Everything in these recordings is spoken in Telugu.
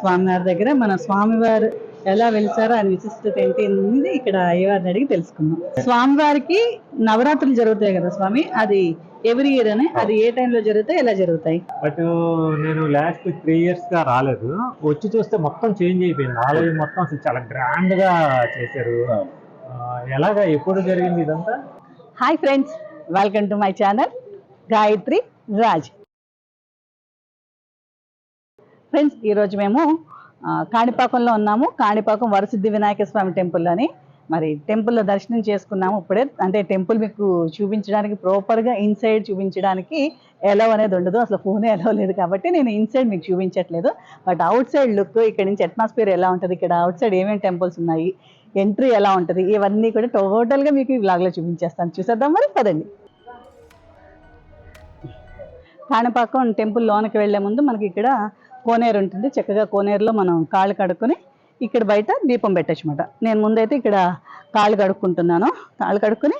స్వామివారి దగ్గర మన స్వామివారు ఎలా వెలిసారో ఆయన విశిష్టత ఏంటి అనేది ఇక్కడ అయ్యవారిని అడిగి తెలుసుకుందాం. స్వామివారికి నవరాత్రులు జరుగుతాయి కదా స్వామి? అది ఎవ్రీ ఇయర్ అని? అది ఏ టైంలో జరుగుతాయి? ఎలా జరుగుతాయి? బట్ నేను లాస్ట్ త్రీ ఇయర్స్గా రాలేదు. వచ్చి చూస్తే మొత్తం చేంజ్ అయిపోయింది. ఆలయం మొత్తం అసలు చాలా గ్రాండ్గా చేశారు. ఎలాగా? ఎప్పుడు జరిగింది ఇదంతా? Hi friends welcome to my channel Gayatri Raj friends ఈరోజు మేము కాణిపాకంలో ఉన్నాము. కాణిపాకం వరసిద్ధి వినాయక స్వామి టెంపుల్ అని మరి టెంపుల్లో దర్శనం చేసుకున్నాము ఇప్పుడే. అంటే టెంపుల్ మీకు చూపించడానికి ప్రాపర్గా ఇన్సైడ్ చూపించడానికి ఎలా అనేది ఉండదు. అసలు ఫోన్ ఎలా లేదు కాబట్టి నేను ఇన్సైడ్ మీకు చూపించట్లేదు. బట్ అవుట్ సైడ్ లుక్ ఇక్కడ నుంచి అట్మాస్ఫియర్ ఎలా ఉంటుంది? ఇక్కడ అవుట్ సైడ్ ఏమేమి టెంపుల్స్ ఉన్నాయి? ఎంట్రీ ఎలా ఉంటుంది? ఇవన్నీ కూడా టోటల్గా మీకు ఈ బ్లాగ్లో చూపించేస్తాను. చూసేద్దాం మరి? పదండి. కాణిపాకం టెంపుల్ లోనికి వెళ్ళే ముందు మనకి ఇక్కడ కోనేరు ఉంటుంది. చక్కగా కోనేరులో మనం కాళ్ళు కడుక్కొని ఇక్కడ బయట దీపం పెట్టచ్చు అనమాట నేను ముందైతే ఇక్కడ కాళ్ళు కడుక్కుంటున్నాను. కాళ్ళు కడుక్కొని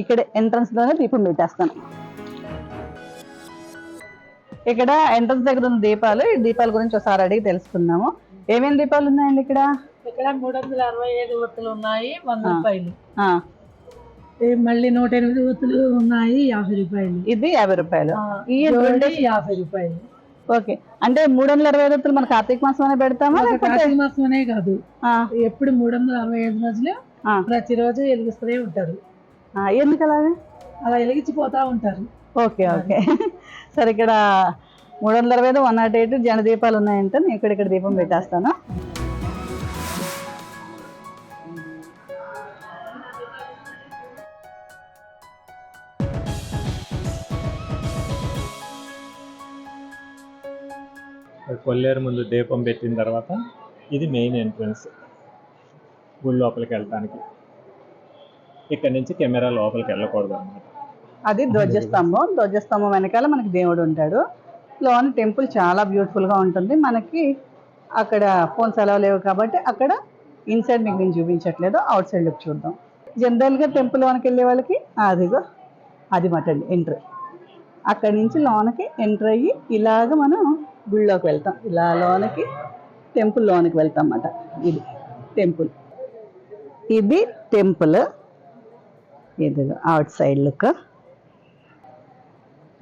ఇక్కడ entrance లోనే దీపం పెట్టేస్తాను. ఇక్కడ ఎంట్రన్స్ దగ్గర ఉన్న దీపాలు ఈ దీపాల గురించి ఒకసారి అడిగి తెలుసుకుందాము. ఏమేమి దీపాలు ఉన్నాయండి ఇక్కడ? ఇక్కడ మూడు వందల అరవై ఐదు ఒత్తులు ఉన్నాయి వంద. రూపాయలు. మళ్ళీ నూట ఎనిమిది ఒత్తులు ఉన్నాయి యాభై రూపాయలు. ఇది యాభై రూపాయలు. ఈ యాభై రూపాయలు. ఓకే. అంటే మూడు వందల అరవై రూపాయలు మన కార్తీక మాసం అనే పెడతామా కార్తీక మాసమనే కాదు. ఎప్పుడు మూడు వందల అరవై ఐదు రోజులు ప్రతిరోజు వెలిగిస్తూనే ఉంటారు. ఎందుకు అలాగే? అలా వెలిగించిపోతా ఉంటారు. Okay okay. సరే ఇక్కడ మూడు వందల అరవై ఐదు వన్ నాట్ ఎయిట్ జన దీపాలు ఉన్నాయంటే. నేను ఇక్కడ ఇక్కడ దీపం పెట్టేస్తాను. కొల్లేరు ముందు దీపం పెట్టిన తర్వాత ఇది మెయిన్ ఎంట్రన్స్ గుడి లోపలికి వెళ్ళటానికి. ఇక్కడ నుంచి కెమెరా లోపలికి వెళ్ళకూడదు అన్నమాట. అది ధ్వజస్తంభం. ధ్వజస్తంభం వెనకాల మనకి దేవుడు ఉంటాడు. లోన టెంపుల్ చాలా బ్యూటిఫుల్గా ఉంటుంది. మనకి అక్కడ ఫోన్స్ అలా లేవు కాబట్టి అక్కడ ఇన్సైడ్ మీకు నేను చూపించట్లేదు. అవుట్ సైడ్ లుక్ చూద్దాం జనరల్గా టెంపుల్ లోనికి వెళ్ళే వాళ్ళకి అదిగో అది మటండి ఎంట్రీ అక్కడి నుంచి లోనకి ఎంటర్ అయ్యి ఇలాగ మనం గుళ్ళోకి వెళ్తాం. ఇలా లోనకి టెంపుల్ లోనికి వెళ్తాం అన్నమాట ఇది టెంపుల్. ఇది టెంపుల్. ఇది అవుట్ సైడ్ లుక్.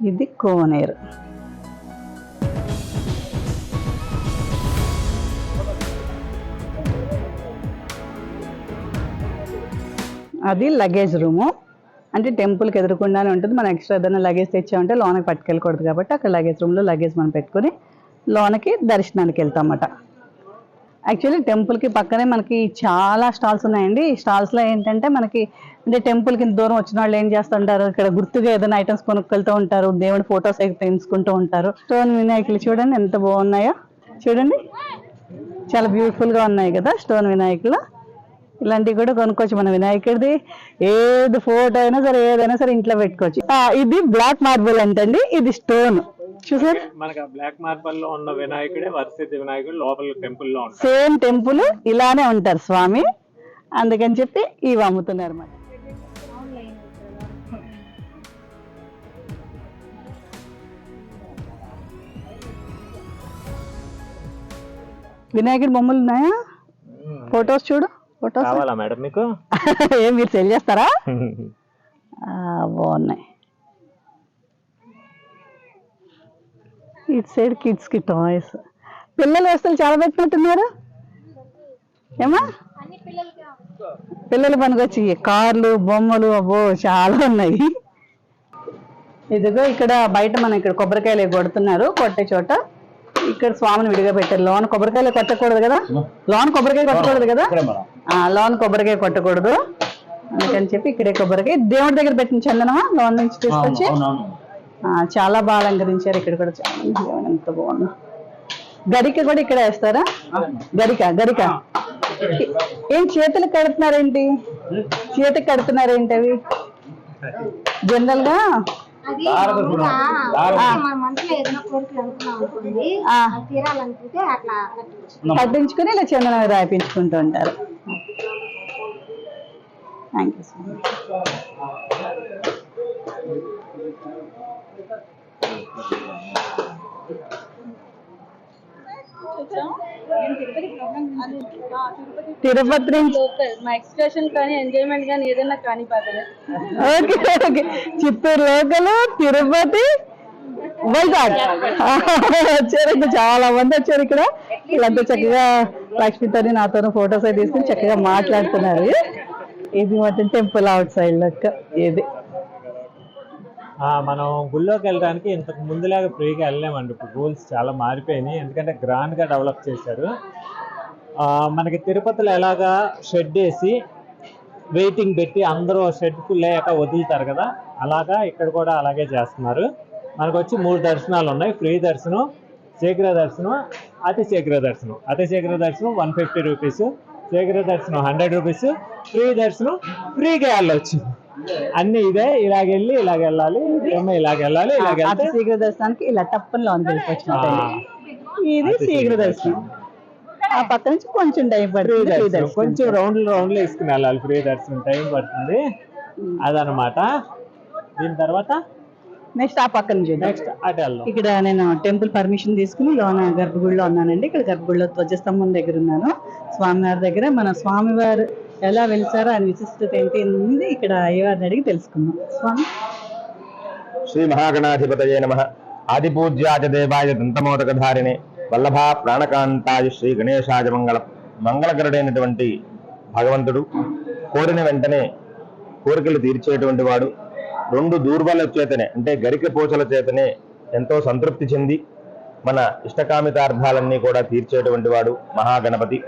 ఇది కోనేరు. అది లగేజ్ రూము అంటే టెంపుల్కి ఎదురుకుండానే ఉంటుంది. మనం ఎక్స్ట్రా ఏదైనా లగేజ్ తెచ్చామంటే లోనకి పట్టుకెళ్ళకూడదు కాబట్టి అక్కడ లగేజ్ రూమ్లో లగేజ్ మనం పెట్టుకొని లోనకి దర్శనానికి వెళ్తామట. యాక్చువల్లీ టెంపుల్కి పక్కనే మనకి చాలా స్టాల్స్ ఉన్నాయండి. ఈ స్టాల్స్లో ఏంటంటే మనకి అంటే టెంపుల్కి దూరం వచ్చిన వాళ్ళు ఏం చేస్తుంటారు? ఇక్కడ గుర్తుగా ఏదైనా ఐటమ్స్ కొనుక్కెళ్తూ ఉంటారు. దేవుడి ఫొటోస్ పెంచుకుంటూ ఉంటారు. స్టోన్ వినాయకులు చూడండి ఎంత బాగున్నాయో. చూడండి. చాలా బ్యూటిఫుల్గా ఉన్నాయి కదా స్టోన్ వినాయకులు. ఇలాంటివి కూడా కొనుక్కోవచ్చు. మన వినాయకుడిది ఏది ఫోటో అయినా సరే ఏదైనా సరే ఇంట్లో పెట్టుకోవచ్చు. ఇది బ్లాక్ మార్బుల్ అంటండి. ఇది స్టోన్ చూసారు మనకి బ్లాక్ మార్బల్లో ఉన్న వినాయకుడే వరసిద్ధి వినాయకుడు లోపల టెంపుల్లో సేమ్ టెంపుల్ ఇలానే ఉంటారు స్వామి. అందుకని చెప్పి ఇవి అమ్ముతున్నారు అన్నమాట వినాయకుడి బొమ్మలు ఉన్నాయా? ఫొటోస్ చూడు ఫొటోస్ కావాలా మేడం మీకు? ఏం మీరు సెల్ చేస్తారా? బాగున్నాయి. ఇటు సైడ్ కిడ్స్కి టాయ్స్. పిల్లల వస్తువులు చాలా పెట్టినట్టున్నారు ఏమా పిల్లల పనికొచ్చి కార్లు బొమ్మలు అబ్బో చాలా ఉన్నాయి. ఇదిగో ఇక్కడ బయట మనం ఇక్కడ కొబ్బరికాయలు కొడుతున్నారు కొట్టే చోట. ఇక్కడ స్వామిని విడిగా పెట్టారు. లోన్ కొబ్బరికాయలు కొట్టకూడదు కదా? లోన్ కొబ్బరికాయ కొట్టకూడదు కదా? ఆ లోన్ కొబ్బరికాయ కొట్టకూడదు. అందుకని చెప్పి ఇక్కడే కొబ్బరికాయ. దేవుడి దగ్గర పెట్టిన చందనమా? లోన్ నుంచి తీసుకొచ్చి చాలా బాగా అలంకరించారు ఇక్కడ కూడా. చాలా ఎంత బాగుంది. గరిక కూడా ఇక్కడ వేస్తారా? గరిక గరిక. ఏం చేతులకు కడుతున్నారేంటి? చేతికి కడుతున్నారేంటి అవి? జనరల్గా అది మామూలుగా మన మనసులో ఏదైనా కోరికలు అనుకున్నాం అనుకోండి ఆ, అది తీరాలనుకుంటే అట్లా కట్టవచ్చు కట్టించుకుని ఇలా చందనం రాయించుకుంటూ ఉంటారు. Thank you so much Tirupati నుంచి మా ఎక్స్ప్రెషన్ కానీ ఎంజాయ్మెంట్ కానీ ఏదైనా కానీ okay okay. Chittoor local Tirupati Vizag. వచ్చారు ఇక్కడ చాలా మంది వచ్చారు ఇక్కడ. వీళ్ళంతా చక్కగా లక్ష్మితోని నాతోని ఫొటోస్ అవి తీసుకుని చక్కగా మాట్లాడుతున్నారు. ఇది మొత్తం టెంపుల్ అవుట్ సైడ్ లెక్క. ఇది. మనం గుళ్ళోకి వెళ్ళడానికి ఇంతకు ముందులాగా ఫ్రీగా వెళ్ళలేమండి. ఇప్పుడు రూల్స్ చాలా మారిపోయినాయి. ఎందుకంటే గ్రాండ్గా డెవలప్ చేశారు. మనకి తిరుపతిలో ఎలాగా షెడ్ వేసి వెయిటింగ్ పెట్టి అందరూ షెడ్ ఫుల్ అయ్యాక వదులుతారు కదా? అలాగా ఇక్కడ కూడా అలాగే చేస్తున్నారు. మనకు వచ్చి మూడు దర్శనాలు ఉన్నాయి. ఫ్రీ దర్శనం శీఘ్ర దర్శనం అతి శీఘ్ర దర్శనం. అతి శీఘ్ర దర్శనం వన్ ఫిఫ్టీ రూపీస్. శీఘ్ర దర్శనం హండ్రెడ్ రూపీస్ ఫ్రీ దర్శనం ఫ్రీగా వెళ్ళొచ్చు అన్ని ఇదే ఇలాగెళ్ళి ఇలాగ వెళ్ళాలి ఏమో ఇలాగ వెళ్ళాలి ఇలాగ అతి వెళ్తే. శీఘ్ర దర్శనానికి ఇలా టప్పని లోన్ వెళ్ళిపోవచ్చు ఇది శీఘ్ర దర్శనం. ఆ పక్క నుంచి కొంచెం టైం ఫ్రీ పడుతుంది. కొంచెం రౌండ్లు రౌండ్లు వేసుకుని వెళ్ళాలి ఫ్రీ దర్శనం టైం పడుతుంది. అదనమాట దీని తర్వాత నెక్స్ట్ ఆ పక్కన చూద్దాం. నెక్స్ట్ అటు వెళ్దాం. ఇక్కడ నేను టెంపుల్ పర్మిషన్ తీసుకుని లోన గర్భగుడిలో ఉన్నానండి. ఇక్కడ గర్భగుడిలో ధ్వజస్తంభం దగ్గర ఉన్నాను. స్వామివారి దగ్గర మన స్వామివారు ఎలా వెలిసారో ఆయన విశిష్టత ఏంటి ఉంది. ఇక్కడ అయ్యవారిని అడిగి తెలుసుకుందాం. స్వామి. శ్రీ మహాగణాధిపతయే నమ. ఆదిపూజ్యాచ దేవాయ దంతమోదకధారిణి వల్లభ ప్రాణకాంతాయ శ్రీ గణేశాయ మంగళం మంగళకరుడైనటువంటి భగవంతుడు కోరిన వెంటనే కోరికలు తీర్చేటువంటి వాడు. రెండు దూర్బల చేతనే అంటే గరిక పోచల చేతనే ఎంతో సంతృప్తి చెంది మన ఇష్టకామితార్థాలన్నీ కూడా తీర్చేటువంటి వాడు మహాగణపతి.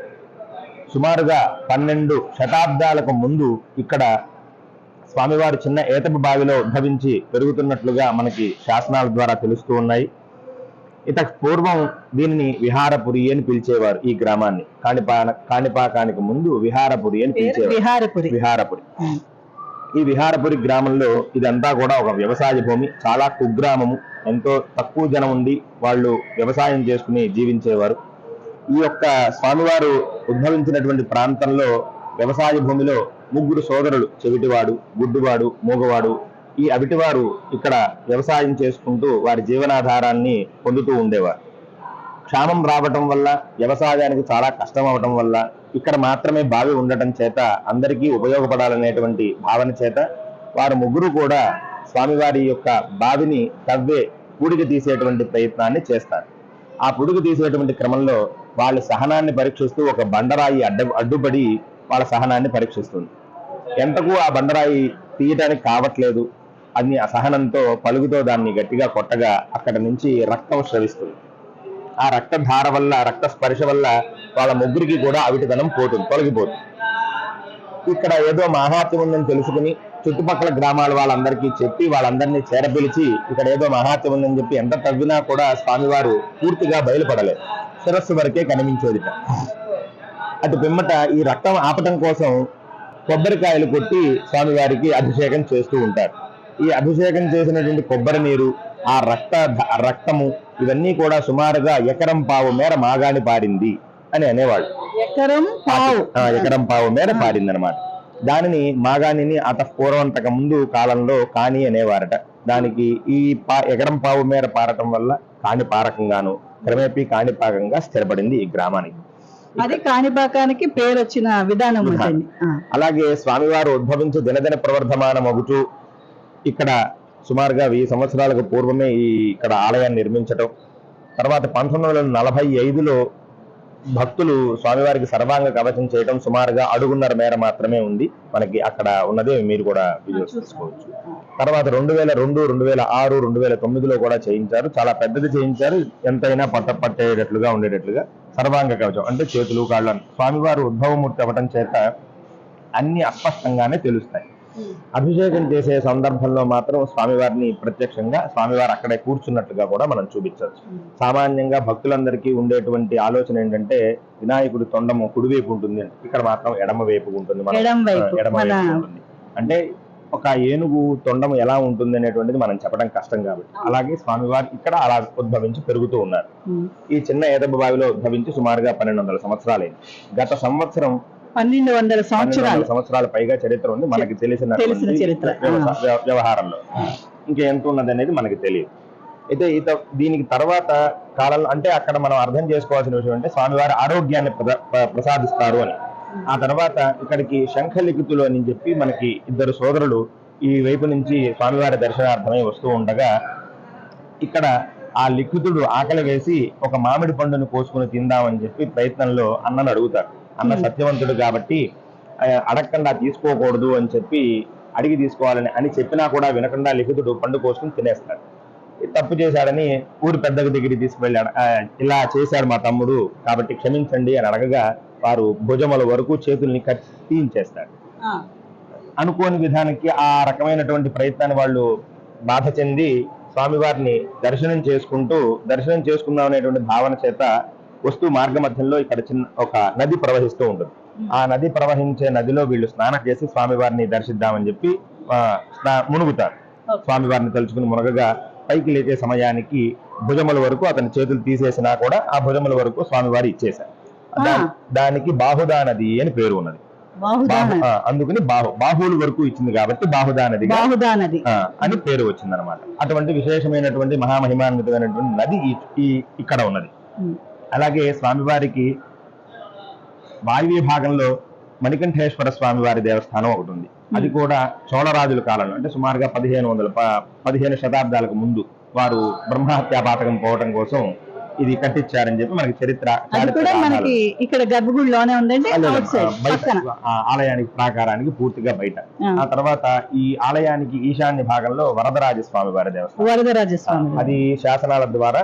సుమారుగా పన్నెండు శతాబ్దాలకు ముందు ఇక్కడ స్వామివారి చిన్న ఏతపు బావిలో ఉద్భవించి పెరుగుతున్నట్లుగా మనకి శాసనాల ద్వారా తెలుస్తూ ఉన్నాయి. ఇత పూర్వం దీనిని విహారపురి అని పిలిచేవారు ఈ గ్రామాన్ని. కాణిపా కాణిపాకానికి ముందు విహారపురి అని పిలిచేవారు. విహారపురి. విహారపురి. ఈ విహారపురి గ్రామంలో ఇదంతా కూడా ఒక వ్యవసాయ భూమి. చాలా కుగ్రామము. ఎంతో తక్కువ జనం ఉండి వాళ్ళు వ్యవసాయం చేసుకుని జీవించేవారు. ఈ యొక్క స్వామివారు ఉద్భవించినటువంటి ప్రాంతంలో వ్యవసాయ భూమిలో ముగ్గురు సోదరులు చెవిటివాడు గుడ్డువాడు మూగవాడు ఈ అవిటివారు ఇక్కడ వ్యవసాయం చేసుకుంటూ వారి జీవనాధారాన్ని పొందుతూ ఉండేవారు. క్షామం రావటం వల్ల వ్యవసాయానికి చాలా కష్టం అవటం వల్ల ఇక్కడ మాత్రమే బావి ఉండటం చేత అందరికీ ఉపయోగపడాలనేటువంటి భావన చేత వారు ముగ్గురు కూడా స్వామివారి యొక్క బావిని తవ్వే పూడికి తీసేటువంటి ప్రయత్నాన్ని చేస్తారు. ఆ పుడుగు తీసేటువంటి క్రమంలో వాళ్ళ సహనాన్ని పరీక్షిస్తూ ఒక బండరాయి అడ్డ అడ్డుపడి వాళ్ళ సహనాన్ని పరీక్షిస్తుంది. ఎంతకు ఆ బండరాయి తీయటానికి కావట్లేదు అని అసహనంతో పలుగుతో దాన్ని గట్టిగా కొట్టగా అక్కడ నుంచి రక్తం స్రవిస్తుంది. ఆ రక్తధార వల్ల రక్త స్పర్శ వల్ల వాళ్ళ ముగ్గురికి కూడా అవిటిదనం పోతుంది తొలగిపోతుంది. ఇక్కడ ఏదో మహాత్యం ఉందని తెలుసుకుని చుట్టుపక్కల గ్రామాల వాళ్ళందరికీ చెప్పి వాళ్ళందరినీ చేరపిలిచి ఇక్కడ ఏదో మహాత్మ్యం ఉందని చెప్పి ఎంత తవ్వినా కూడా స్వామివారు పూర్తిగా బయలుపడలేదు. శిరస్సు వరకే కనిపించేది అటు పిమ్మట ఈ రక్తం ఆపటం కోసం కొబ్బరికాయలు కొట్టి స్వామివారికి అభిషేకం చేస్తూ ఉంటారు. ఈ అభిషేకం చేసినటువంటి కొబ్బరి నీరు ఆ రక్త రక్తము ఇవన్నీ కూడా సుమారుగా ఎకరం పావు మేర మాగాని పారింది అని అనేవాళ్ళు. ఎకరం పావు. ఎకరం పావు మేర పారింది అనమాట దానిని మాగాణిని అత పూర్వంతక ముందు కాలంలో కాని అనేవారట. దానికి ఈ పా ఎకరం పావు మేర పారటం వల్ల కాని పారకంగాను క్రమేపీ కాణిపాకంగా స్థిరపడింది ఈ గ్రామానికి. అది కాణిపాకానికి పేరు వచ్చిన విధానం. అలాగే స్వామివారు ఉద్భవించి దినదిన ప్రవర్ధమానం అవుతూ ఇక్కడ సుమారుగా వెయ్యి సంవత్సరాలకు పూర్వమే ఈ ఇక్కడ ఆలయాన్ని నిర్మించటం. తర్వాత పంతొమ్మిది వందల నలభై ఐదులో భక్తులు స్వామివారికి సర్వాంగ కవచం చేయటం సుమారుగా అడుగున్నర మేర మాత్రమే ఉంది. మనకి అక్కడ ఉన్నదే మీరు కూడా వీడియోస్ చూసుకోవచ్చు. తర్వాత రెండు వేల రెండు రెండు వేల ఆరు రెండు వేల తొమ్మిదిలో కూడా చేయించారు. చాలా పెద్దది చేయించారు. ఎంతైనా పట్ట పట్టేటట్లుగా ఉండేటట్లుగా సర్వాంగ కవచం అంటే చేతులు కాళ్ళు స్వామివారు ఉద్భవమూర్తి అవ్వటం చేత అన్ని అస్పష్టంగానే తెలుస్తాయి. అభిషేకం చేసే సందర్భంలో మాత్రం స్వామివారిని ప్రత్యక్షంగా స్వామివారు అక్కడే కూర్చున్నట్లుగా కూడా మనం చూపించవచ్చు సామాన్యంగా భక్తులందరికీ ఉండేటువంటి ఆలోచన ఏంటంటే వినాయకుడి తొండము కుడివైపు ఉంటుంది. ఇక్కడ మాత్రం ఎడమ వైపు ఉంటుంది అంటే ఒక ఏనుగు తొండము ఎలా ఉంటుంది అనేటువంటిది మనం చెప్పడం కష్టం కాబట్టి అలాగే స్వామివారు ఇక్కడ అలా ఉద్భవించి పెరుగుతూ ఉన్నారు. ఈ చిన్న ఏదబ్బ బావిలో ఉద్భవించి సుమారుగా పన్నెండు వందల సంవత్సరాలైంది గత సంవత్సరం పన్నెండు వందల సంవత్సరాలు. సంవత్సరాల పైగా చరిత్ర ఉంది మనకి తెలిసిన తెలిసిన చరిత్ర. వ్యవహారంలో. ఇంకా ఎంత ఉన్నది అనేది మనకి తెలియదు. అయితే ఇత దీనికి తర్వాత కాలంలో అంటే అక్కడ మనం అర్థం చేసుకోవాల్సిన విషయం అంటే స్వామివారి ఆరోగ్యాన్ని ప్రసాదిస్తారు అని. ఆ తర్వాత ఇక్కడికి శంఖలిఖితులు అని చెప్పి మనకి ఇద్దరు సోదరులు ఈ వైపు నుంచి స్వామివారి దర్శనార్థమై వస్తూ ఉండగా ఇక్కడ ఆ లిఖితుడు ఆకలి వేసి ఒక మామిడి పండును కోసుకుని తిందామని చెప్పి ప్రయత్నంలో అన్నను అడుగుతారు. అన్న సత్యవంతుడు కాబట్టి అడగకుండా తీసుకోకూడదు అని చెప్పి అడిగి తీసుకోవాలని అని చెప్పినా కూడా వినకుండా లిఖితుడు పండు కోసుకుని తినేస్తాడు. తప్పు చేశాడని ఊరి పెద్ద దగ్గరికి తీసుకువెళ్ళాడు. ఇలా చేశాడు మా తమ్ముడు కాబట్టి క్షమించండి అని అడగగా వారు భుజముల వరకు చేతుల్ని కట్టించేస్తాడు. అనుకోని విధానికి ఆ రకమైనటువంటి ప్రయత్నాన్ని వాళ్ళు బాధ చెంది స్వామివారిని దర్శనం చేసుకుంటూ దర్శనం చేసుకుందాం అనేటువంటి భావన చేత వస్తూ మార్గ మధ్యంలో ఇక్కడ చిన్న ఒక నది ప్రవహిస్తూ ఉంటుంది. ఆ నది ప్రవహించే నదిలో వీళ్ళు స్నానం చేసి స్వామివారిని దర్శిద్దామని చెప్పి మునుగుతారు. స్వామివారిని తలుచుకుని మునగగా పైకి లేచే సమయానికి భుజముల వరకు అతని చేతులు తీసేసినా కూడా ఆ భుజముల వరకు స్వామివారి ఇచ్చేశారు. దానికి బాహుదా నది అని పేరు ఉన్నది. అందుకని బాహు బాహువుల వరకు ఇచ్చింది కాబట్టి బాహుదా నది అని పేరు వచ్చింది అనమాట అటువంటి విశేషమైనటువంటి మహామహిమాన్వితమైనటువంటి నది ఈ- ఇక్కడ ఉన్నది. అలాగే స్వామివారికి వాయువ్య భాగంలో మణికంఠేశ్వర స్వామివారి దేవస్థానం ఒకటి ఉంది. అది కూడా చోళరాజుల కాలంలో అంటే సుమారుగా పదిహేను వందల పదిహేను శతాబ్దాలకు ముందు వారు బ్రహ్మహత్యా పాతకం పోవటం కోసం ఇది కట్టించారని చెప్పి మనకి చరిత్ర మనకి ఇక్కడ గర్భగుడిలోనే ఉందండి ఆలయానికి ప్రాకారానికి పూర్తిగా బయట. ఆ. తర్వాత ఈ ఆలయానికి ఈశాన్య భాగంలో వరదరాజ స్వామి వారి దేవస్థానం వరదరాజస్వామి అది శాసనాల ద్వారా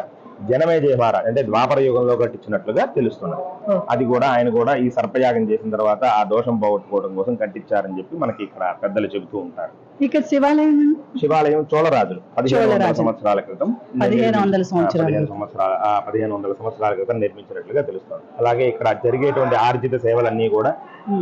జనమేజయ మహారాజ్ అంటే ద్వాపర యుగంలో కట్టించినట్లుగా తెలుస్తున్నది. ఓ. అది కూడా ఆయన కూడా ఈ సర్పయాగం చేసిన తర్వాత ఆ దోషం పోగొట్టుకోవడం కోసం కట్టించారని చెప్పి మనకి ఇక్కడ పెద్దలు చెబుతూ ఉంటారు. ఇక్కడ శివాలయం శివాలయం చోళరాజులు. పదిహేను వందల. సంవత్సరాల క్రితం పదిహేను వందల సంవత్సరాలు. పదిహేను వందల సంవత్సరాల క్రితం నిర్మించినట్లుగా తెలుస్తుంది. అలాగే ఇక్కడ జరిగేటువంటి ఆర్జిత సేవలన్నీ కూడా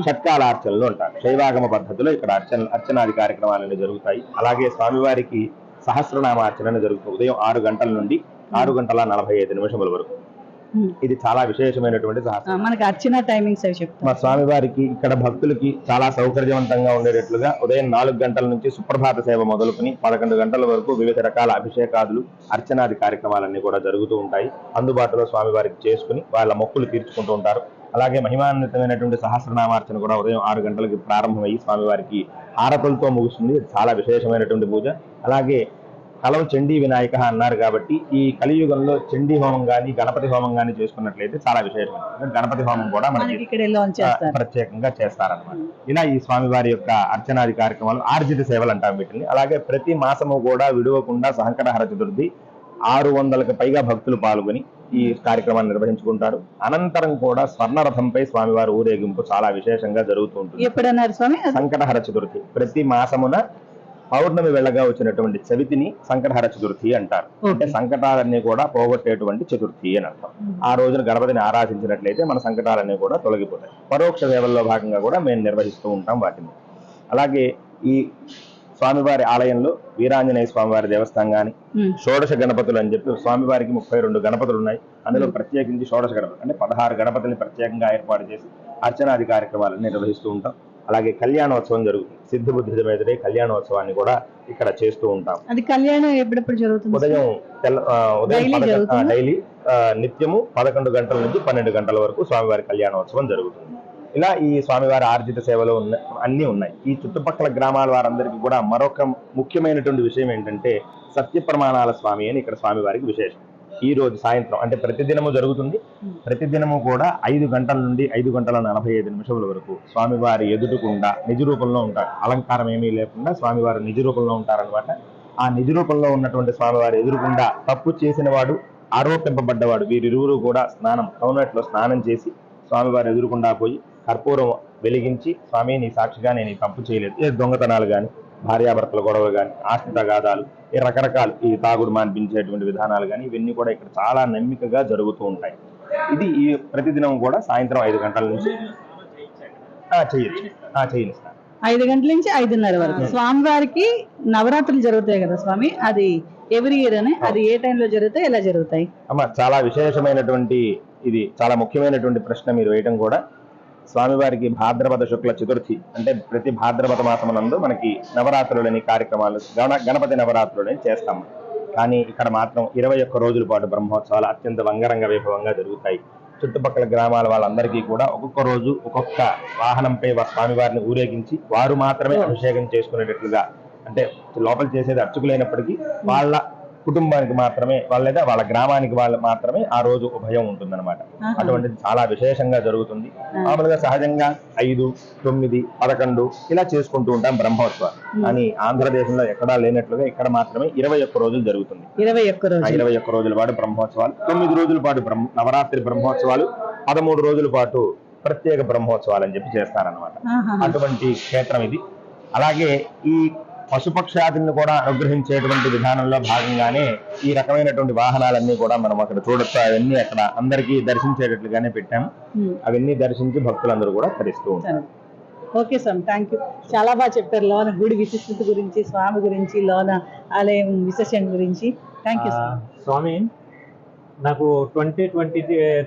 షట్కాల అర్చనలు ఉంటారు శైవాగమ పద్ధతిలో ఇక్కడ అర్చన అర్చనాది కార్యక్రమాలన్నీ జరుగుతాయి. అలాగే స్వామివారికి సహస్రనామ అర్చన జరుగుతుంది ఉదయం ఆరు గంటల నుండి ఆరు గంటల నలభై ఐదు నిమిషముల వరకు. ఇది చాలా విశేషమైనటువంటి మనకి అర్చన టైమింగ్స్ అవి చెప్తాం మా స్వామివారికి ఇక్కడ భక్తులకి చాలా సౌకర్యవంతంగా ఉండేటట్లుగా ఉదయం నాలుగు గంటల నుంచి సుప్రభాత సేవ మొదలుకొని పదకొండు గంటల వరకు వివిధ రకాల అభిషేకాదులు అర్చనాది కార్యక్రమాలన్నీ కూడా జరుగుతూ ఉంటాయి. అందుబాటులో స్వామివారికి చేసుకుని వాళ్ళ మొక్కులు తీర్చుకుంటూ ఉంటారు. అలాగే మహిమాన్వితమైనటువంటి సహస్రనామార్చన కూడా ఉదయం ఆరు గంటలకి ప్రారంభమయ్యి స్వామివారికి హారతులతో ముగుస్తుంది. చాలా విశేషమైనటువంటి పూజ. అలాగే కలవ చండీ వినాయక అన్నారు కాబట్టి ఈ కలియుగంలో చండీ హోమం గాని గణపతి హోమం గాని చేసుకున్నట్లయితే చాలా విశేషమైన గణపతి హోమం కూడా మనకి ప్రత్యేకంగా చేస్తారన్నమాట. ఇలా ఈ స్వామివారి యొక్క అర్చనాది కార్యక్రమాలు ఆర్జిత సేవలు అంటాం వీటిని. అలాగే ప్రతి మాసము కూడా విడవకుండా సహంకరహర చతుర్థి ఆరు వందలకు పైగా భక్తులు పాల్గొని ఈ కార్యక్రమాన్ని నిర్వహించుకుంటారు. అనంతరం కూడా స్వర్ణరథంపై స్వామివారి ఊరేగింపు చాలా విశేషంగా జరుగుతూ ఉంటుంది. ఎప్పుడన్నారు స్వామి? అది సంకటహర చతుర్థి ప్రతి మాసమున పౌర్ణమి వెళ్ళగా వచ్చినటువంటి చవితిని సంకటహర చతుర్థి అంటారు. అంటే సంకటాలన్నీ కూడా పోగొట్టేటువంటి చతుర్థి అని అర్థం. ఆ రోజున గణపతిని ఆరాధించినట్లయితే మన సంకటాలన్నీ కూడా తొలగిపోతాయి. పరోక్ష సేవల్లో భాగంగా కూడా మేము నిర్వహిస్తూ ఉంటాం వాటిని. అలాగే ఈ స్వామివారి ఆలయంలో వీరాంజనేయ స్వామివారి దేవస్థానం కానీ. షోడశ గణపతులు అని చెప్పి స్వామివారికి ముప్పై రెండు గణపతులు ఉన్నాయి. అందులో ప్రత్యేకించి షోడశ గణపతి అంటే పదహారు గణపతిని ప్రత్యేకంగా ఏర్పాటు చేసి అర్చనాది కార్యక్రమాలను నిర్వహిస్తూ ఉంటాం. అలాగే కళ్యాణోత్సవం జరుగుతుంది. సిద్ధ బుద్ధిద మీదనే కళ్యాణోత్సవాన్ని కూడా ఇక్కడ చేస్తూ ఉంటాం. అది కళ్యాణం ఎప్పుడెప్పుడు జరుగుతుంది ఉదయం తెల్ల ఉదయం? డైలీ నిత్యము పదకొండు గంటల నుంచి పన్నెండు గంటల వరకు స్వామివారి కళ్యాణోత్సవం జరుగుతుంది. ఇలా ఈ స్వామివారి ఆర్జిత సేవలు ఉన్న అన్ని ఉన్నాయి. ఈ చుట్టుపక్కల గ్రామాల వారందరికీ కూడా మరొక ముఖ్యమైనటువంటి విషయం ఏంటంటే సత్య ప్రమాణాల స్వామి అని ఇక్కడ స్వామివారికి విశేషం. ఈ రోజు సాయంత్రం అంటే ప్రతిదినము జరుగుతుంది. ప్రతిదినము కూడా ఐదు గంటల నుండి ఐదు గంటల నలభై ఐదు నిమిషముల వరకు స్వామివారి ఎదుటకుండా నిజ రూపంలో ఉంటారు. అలంకారం ఏమీ లేకుండా స్వామివారు నిజ రూపంలో ఉంటారనమాట ఆ నిజ రూపంలో ఉన్నటువంటి స్వామివారి ఎదురుకుండా తప్పు చేసిన వాడు ఆరోపింపబడ్డవాడు వీరిరువురు కూడా స్నానం కౌనట్లో స్నానం చేసి స్వామివారి ఎదురుకుండా పోయి కర్పూరం వెలిగించి స్వామి నీ సాక్షిగా నేను తప్పు చేయలేదు. ఏ దొంగతనాలు కానీ భార్యాభర్తల గొడవలు కానీ ఆస్తి తగాదాలు ఈ రకరకాలు ఈ తాగుడు మాన్పించేటువంటి విధానాలు కానీ ఇవన్నీ కూడా ఇక్కడ చాలా నమ్మికగా జరుగుతూ ఉంటాయి. ఇది ఈ ప్రతిదినం కూడా సాయంత్రం ఐదు గంటల నుంచి చేయొచ్చు. చేయనిస్తాను ఐదు గంటల నుంచి ఐదున్నర వరకు. స్వామివారికి నవరాత్రులు జరుగుతాయి కదా స్వామి? అది ఎవ్రీ ఇయర్ అని? అది ఏ టైంలో జరుగుతాయి? ఎలా జరుగుతాయి? అమ్మ చాలా విశేషమైనటువంటి ఇది చాలా ముఖ్యమైనటువంటి ప్రశ్న మీరు వేయడం కూడా స్వామివారికి భాద్రపద శుక్ల చతుర్థి అంటే ప్రతి భాద్రపద మాసమునందు మనకి నవరాత్రులని కార్యక్రమాలు గణ గణపతి నవరాత్రులని చేస్తాం. కానీ ఇక్కడ మాత్రం ఇరవై ఒక్క రోజుల పాటు బ్రహ్మోత్సవాలు అత్యంత అంగరంగ వైభవంగా జరుగుతాయి. చుట్టుపక్కల గ్రామాల వాళ్ళందరికీ కూడా ఒక్కొక్క రోజు ఒక్కొక్క వాహనంపై స్వామివారిని ఊరేగించి వారు మాత్రమే అభిషేకం చేసుకునేటట్లుగా అంటే లోపల చేసేది అర్చకులైనప్పటికీ వాళ్ళ కుటుంబానికి మాత్రమే వాళ్ళ లేదా వాళ్ళ గ్రామానికి వాళ్ళు మాత్రమే ఆ రోజు ఉభయం ఉంటుందన్నమాట. అటువంటిది చాలా విశేషంగా జరుగుతుంది. మామూలుగా సహజంగా ఐదు తొమ్మిది పదకొండు ఇలా చేసుకుంటూ ఉంటాం బ్రహ్మోత్సవాలు. కానీ ఆంధ్రదేశంలో ఎక్కడా లేనట్లుగా ఇక్కడ మాత్రమే ఇరవై ఒక్క రోజులు జరుగుతుంది. ఇరవై ఒక్క ఇరవై ఒక్క రోజుల పాటు బ్రహ్మోత్సవాలు తొమ్మిది రోజుల పాటు బ్రహ్మ నవరాత్రి బ్రహ్మోత్సవాలు పదమూడు రోజుల పాటు ప్రత్యేక బ్రహ్మోత్సవాలు అని చెప్పి చేస్తారనమాట. అటువంటి క్షేత్రం ఇది. అలాగే ఈ పశుపక్షాదులను కూడా అనుగ్రహించేటువంటి విధానంలో భాగంగానే ఈ రకమైనటువంటి వాహనాలన్నీ కూడా మనం అక్కడ చూడొచ్చు. అవన్నీ అక్కడ అందరికీ దర్శించేటట్లుగానే పెట్టాము ఉమ్. అవన్నీ దర్శించి భక్తులందరూ కూడా తరిస్తూ ఉంటారు. సరే. ఓకే స్వామి థ్యాంక్ యూ చాలా బాగా చెప్పారు. లోన గుడి విశిష్టత గురించి స్వామి గురించి లోన ఆలయం విశేషం గురించి. థ్యాంక్ యూ స్వామి నాకు ట్వంటీ ట్వంటీ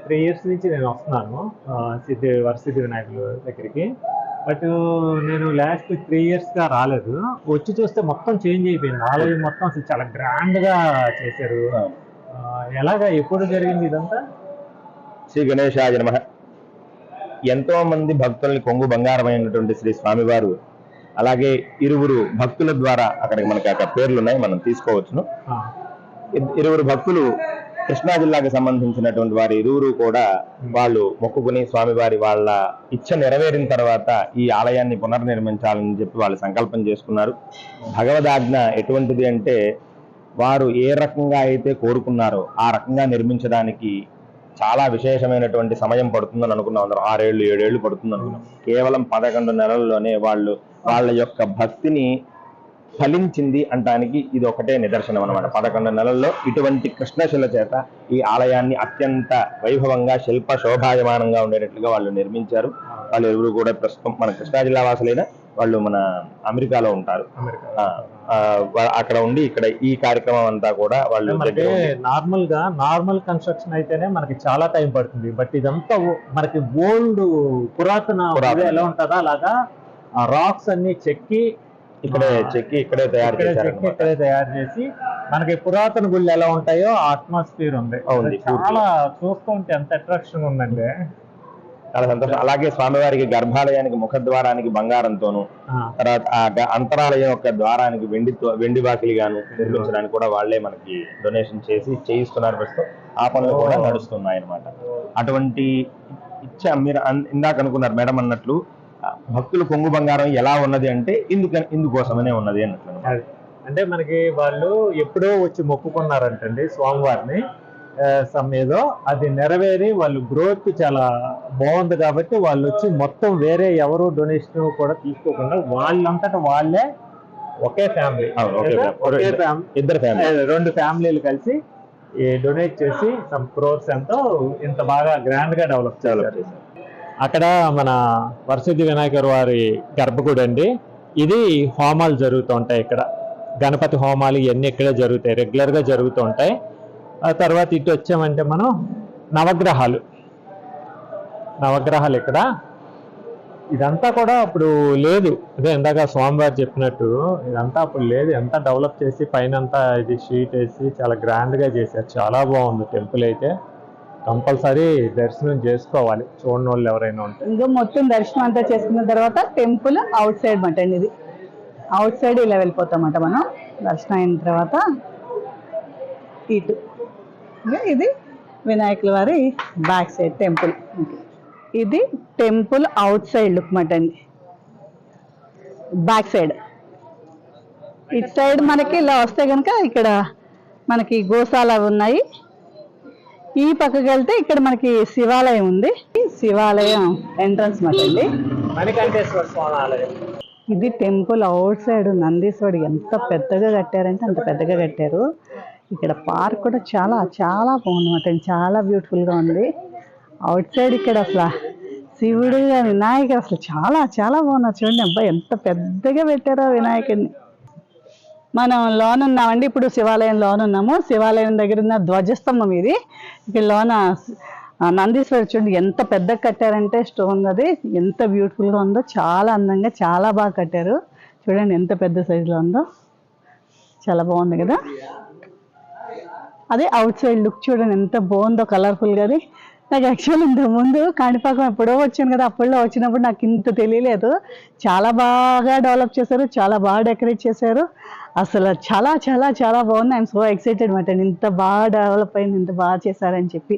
త్రీ ఇయర్స్ నుంచి నేను వస్తున్నాను సిద్ధి వరసిద్ధి వినాయకుల దగ్గరికి. బట్ నేను లాస్ట్ త్రీ గా రాలేదు. వచ్చి చూస్తే మొత్తం చేంజ్ అయిపోయింది. ఆలయం మొత్తం అసలు చాలా grand గా చేశారు. ఎలాగా ఎప్పుడు జరిగింది ఇదంతా? శ్రీ గణేశాయ నమ. ఎంతో మంది భక్తుల్ని కొంగు బంగారమైనటువంటి శ్రీ స్వామివారు అలాగే ఇరువురు భక్తుల ద్వారా అక్కడికి మనకి అక్కడ పేర్లు ఉన్నాయి మనం తీసుకోవచ్చును. ఇరువురు భక్తులు కృష్ణా జిల్లాకి సంబంధించినటువంటి వారి ఇరువురు కూడా వాళ్ళు మొక్కుకుని స్వామివారి వాళ్ళ ఇచ్చ నెరవేరిన తర్వాత ఈ ఆలయాన్ని పునర్నిర్మించాలని చెప్పి వాళ్ళు సంకల్పం చేసుకున్నారు. భగవదాజ్ఞ ఎటువంటిది అంటే వారు ఏ రకంగా అయితే కోరుకున్నారో ఆ రకంగా నిర్మించడానికి చాలా విశేషమైనటువంటి సమయం పడుతుందని అనుకున్నాం అందరం. ఆరేళ్ళు ఏడేళ్ళు పడుతుంది అనుకున్నాం. కేవలం పదకొండు నెలల్లోనే వాళ్ళు వాళ్ళ యొక్క భక్తిని ఫలించింది అంటానికి ఇది ఒకటే నిదర్శనం అన్నమాట. పదకొండు నెలల్లో ఇటువంటి కృష్ణశిల చేత ఈ ఆలయాన్ని అత్యంత వైభవంగా శిల్ప శోభాయమానంగా ఉండేటట్లుగా వాళ్ళు నిర్మించారు. వాళ్ళు ఎవరు కూడా ప్రస్తుతం మన కృష్ణా జిల్లా వాసులైన వాళ్ళు మన అమెరికాలో ఉంటారు. అక్కడ ఉండి ఇక్కడ ఈ కార్యక్రమం అంతా కూడా వాళ్ళు నార్మల్గా నార్మల్ కన్స్ట్రక్షన్ అయితేనే మనకి చాలా టైం పడుతుంది. బట్ ఇదంతా మనకి ఓల్డ్ పురాతన ఎలా ఉంటుందో అలాగా రాక్స్ అన్ని చెక్కి ఇక్కడే చెక్కి ఇక్కడే తయారు ఇక్కడే చేశారు చెక్కి ఇక్కడే తయారు చేసి మనకి పురాతన గుళ్ళు ఎలా ఉంటాయో ఆట్మాస్ఫియర్ ఉంది. చాలా చూస్తూ ఉంటే ఎంత అట్రాక్షన్ ఉందండి. చాలా సంతోషం. అలాగే స్వామివారికి గర్భాలయానికి ముఖద్వారానికి బంగారంతోను తర్వాత ఆ అంతరాలయం యొక్క ద్వారానికి వెండి వెండి వాకిలిగాను నిర్మించడానికి కూడా వాళ్ళే మనకి డొనేషన్ చేసి చేయిస్తున్నారు ప్రస్తుతం. ఆ పనులు కూడా నడుస్తున్నాయి అన్నమాట అటువంటి ఇచ్చ మీరు ఇందాక అనుకున్నారు మేడం అన్నట్లు భక్తుల కొంగు బంగారం ఎలా ఉన్నది అంటే ఇందుక ఇందుకోసమనే ఉన్నది అన్నట్లు. అంటే మనకి వాళ్ళు ఎప్పుడో వచ్చి మొక్కుకున్నారంటండి స్వామివారిని. సమ్ ఏదో అది నెరవేరి వాళ్ళు గ్రోత్ చాలా బాగుంది కాబట్టి వాళ్ళు వచ్చి మొత్తం వేరే ఎవరు డొనేషన్ కూడా తీసుకోకుండా వాళ్ళంతటా వాళ్ళే ఒకే ఫ్యామిలీ. ఒకే ఇద్దరు ఫ్యామిలీ. రెండు ఫ్యామిలీలు కలిసి డొనేట్ చేసి సమ్ క్రోర్స్ ఎంతో ఇంత బాగా గ్రాండ్గా డెవలప్ చేశారు. అక్కడ మన వరసిద్ధి వినాయకర్ వారి గర్భగుడి అండి ఇది హోమాలు జరుగుతూ ఉంటాయి ఇక్కడ. గణపతి హోమాలు ఇవన్నీ ఇక్కడే జరుగుతాయి. రెగ్యులర్గా జరుగుతూ ఉంటాయి ఆ తర్వాత ఇటు వచ్చామంటే మనం నవగ్రహాలు. నవగ్రహాలు ఇక్కడ. ఇదంతా కూడా అప్పుడు లేదు. అదే ఇందాక స్వామివారు చెప్పినట్టు ఇదంతా అప్పుడు లేదు. ఎంత డెవలప్ చేసి పైన అంతా ఇది షీట్ వేసి చాలా గ్రాండ్గా చేశారు. చాలా బాగుంది టెంపుల్ అయితే. కంపల్సరీ దర్శనం చేసుకోవాలి. చూడని వాళ్ళు ఎవరైనా ఉంటే. ఇంకా మొత్తం దర్శనం అంతా చేసుకున్న తర్వాత టెంపుల్ అవుట్ సైడ్ మాట అండి ఇది. అవుట్ సైడ్ ఇలా వెళ్ళిపోతామట మనం. దర్శనం అయిన తర్వాత ఇటు. ఇది వినాయకుల వారి బ్యాక్ సైడ్ టెంపుల్. ఇది టెంపుల్ అవుట్ సైడ్ లుక్ మాట అండి. Back side. ఇటు సైడ్ మనకి ఇలా వస్తే కనుక ఇక్కడ మనకి గోశాల అవి ఉన్నాయి. ఈ పక్కకి వెళ్తే ఇక్కడ మనకి శివాలయం ఉంది. శివాలయం ఎంట్రన్స్ మాట అండి. ఇది టెంపుల్ అవుట్ సైడ్ నందీశ్వరుడు ఎంత పెద్దగా కట్టారంటే అంత పెద్దగా కట్టారు. ఇక్కడ పార్క్ కూడా చాలా చాలా బాగుందన్నమాట చాలా బ్యూటిఫుల్గా ఉంది. అవుట్ సైడ్ ఇక్కడ అసలు శివుడు వినాయకుడు అసలు చాలా చాలా బాగున్నారు. చూడండి అబ్బాయి ఎంత పెద్దగా పెట్టారో వినాయకుడిని. మనం లోన్ ఉన్నామండి. ఇప్పుడు శివాలయం లోన్ ఉన్నాము. శివాలయం దగ్గర ఉన్న ధ్వజస్తంభం ఇది. ఇక్కడ లోన నందీశ్వర చూడండి. ఎంత పెద్దగా కట్టారంటే స్టోన్ అది. ఎంత బ్యూటిఫుల్గా ఉందో చాలా అందంగా చాలా బాగా కట్టారు. చూడండి ఎంత పెద్ద సైజులో ఉందో. చాలా బాగుంది కదా. అదే అవుట్ సైడ్ లుక్ చూడండి. ఎంత బాగుందో కలర్ఫుల్గాది నాకు యాక్చువల్ ఇంతకు ముందు కాణిపాకం ఎప్పుడో వచ్చాను కదా అప్పుడులో వచ్చినప్పుడు నాకు ఇంత తెలియలేదు. చాలా బాగా డెవలప్ చేశారు చాలా బాగా డెకరేట్ చేశారు. అసలు చాలా చాలా చాలా బాగుంది. ఐఎమ్ సో ఎక్సైటెడ్ అనమాట ఇంత బాగా డెవలప్ అయింది ఇంత బాగా చేశారని చెప్పి.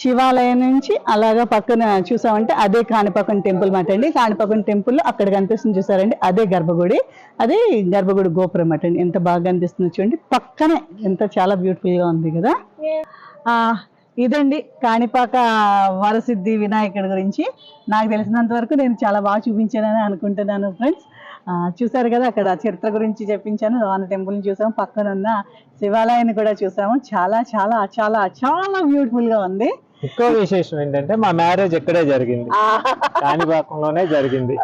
శివాలయం నుంచి అలాగా పక్కన చూసామంటే అదే కాణిపాకం టెంపుల్ మాట అండి. కాణిపాకం టెంపుల్ అక్కడ కనిపిస్తుంది చూసారండి. అదే గర్భగుడి అదే గర్భగుడి గోపురం మాట అండి. ఎంత బాగా కనిపిస్తుంది చూడండి. పక్కనే ఎంత చాలా beautiful గా ఉంది కదా. ఇదండి కాణిపాక వరసిద్ధి వినాయకుడి గురించి. నాకు తెలిసినంత వరకు నేను చాలా బాగా చూపించానని అనుకుంటున్నాను ఫ్రెండ్స్. చూసారు కదా అక్కడ చరిత్ర గురించి చెప్పించాను. రావణ టెంపుల్ని చూసాము పక్కన ఉన్న శివాలయాన్ని కూడా చూసాము. చాలా చాలా చాలా చాలా beautiful గా ఉంది. ఇంకో విశేషం ఏంటంటే మా మ్యారేజ్ ఇక్కడే జరిగింది. కాణిపాకంలోనే జరిగింది.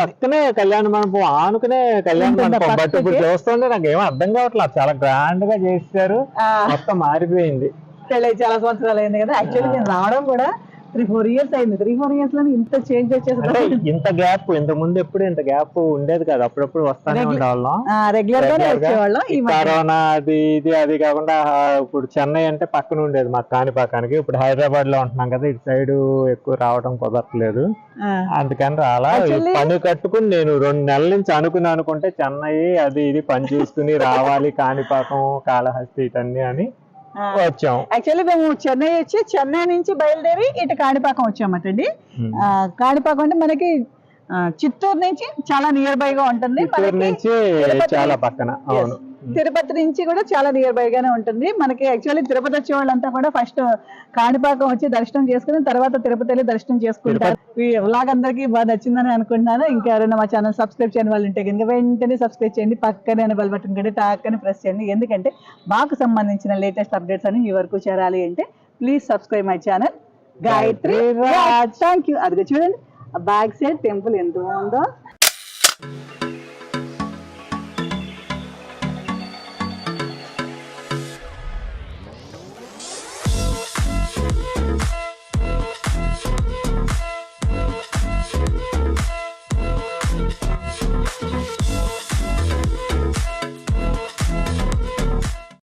పక్కనే కళ్యాణ మండపం ఆనుకునే కళ్యాణ మండపం. బట్ ఇప్పుడు? చూస్తుంటే నాకు ఏం అర్థం కావట్లేదు. చాలా గ్రాండ్గా చేశారు. మొత్తం మారిపోయింది. పెళ్ళై చాలా సంవత్సరాలు అయింది కదా. యాక్చువల్లీ నేను రావడం కూడా త్రీ ఫోర్ ఇయర్స్ అయింది. త్రీ ఫోర్ ఇయర్స్లో ఇంత చేంజ్ అంటే వచ్చేసి ఇంత గ్యాప్ ఇంత ముందు ఎప్పుడు ఇంత గ్యాప్ ఉండేది కాదు. అప్పుడప్పుడు వస్తానే ఉండేవాళ్ళం. రెగ్యులర్ గానే వచ్చేవాళ్ళం. కరోనా అది ఇది అది కాకుండా ఇప్పుడు చెన్నై అంటే పక్కన ఉండేది మా కాణిపాకానికి. ఇప్పుడు హైదరాబాద్లో ఉంటున్నాం కదా ఇటు సైడ్ ఎక్కువ రావడం కుదరట్లేదు. అందుకని రాలా. పని కట్టుకుని నేను రెండు నెలల నుంచి అనుకుని అనుకుంటే చెన్నై అది ఇది పని చూసుకుని రావాలి కాణిపాకం కాళహస్తి ఇటన్నీ అని. వచ్చాం. యాక్చువల్లీ మేము చెన్నై వచ్చి చెన్నై నుంచి బయలుదేరి ఇటు కాణిపాకం వచ్చామటండి. కాణిపాకం అంటే మనకి చిత్తూరు నుంచి చాలా నియర్ బై గా ఉంటుంది. నుంచి చాలా పక్కన. అవును. తిరుపతి నుంచి కూడా చాలా నియర్ బై గానే ఉంటుంది. మనకి యాక్చువల్లీ తిరుపతి వచ్చే వాళ్ళంతా కూడా ఫస్ట్ కాణిపాకం వచ్చి దర్శనం చేసుకుని తర్వాత తిరుపతి వెళ్ళి దర్శనం చేసుకుంటారు. అందరికీ బాగా నచ్చిందని అనుకుంటున్నాను. ఇంకా ఎవరైనా మా ఛానల్ సబ్స్క్రైబ్ చేయని వాళ్ళు ఉంటే కనుక వెంటనే సబ్స్క్రైబ్ చేయండి. పక్కనే బెల్ బటన్ కంటే టాక్కని ప్రెస్ చేయండి. ఎందుకంటే మాకు సంబంధించిన లేటెస్ట్ అప్డేట్స్ అని మీ వరకు చేరాలి అంటే please subscribe my channel Gayatri thank you అదిగో చూడండి. బ్యాక్ సైడ్ టెంపుల్ ఎంత బాగుందో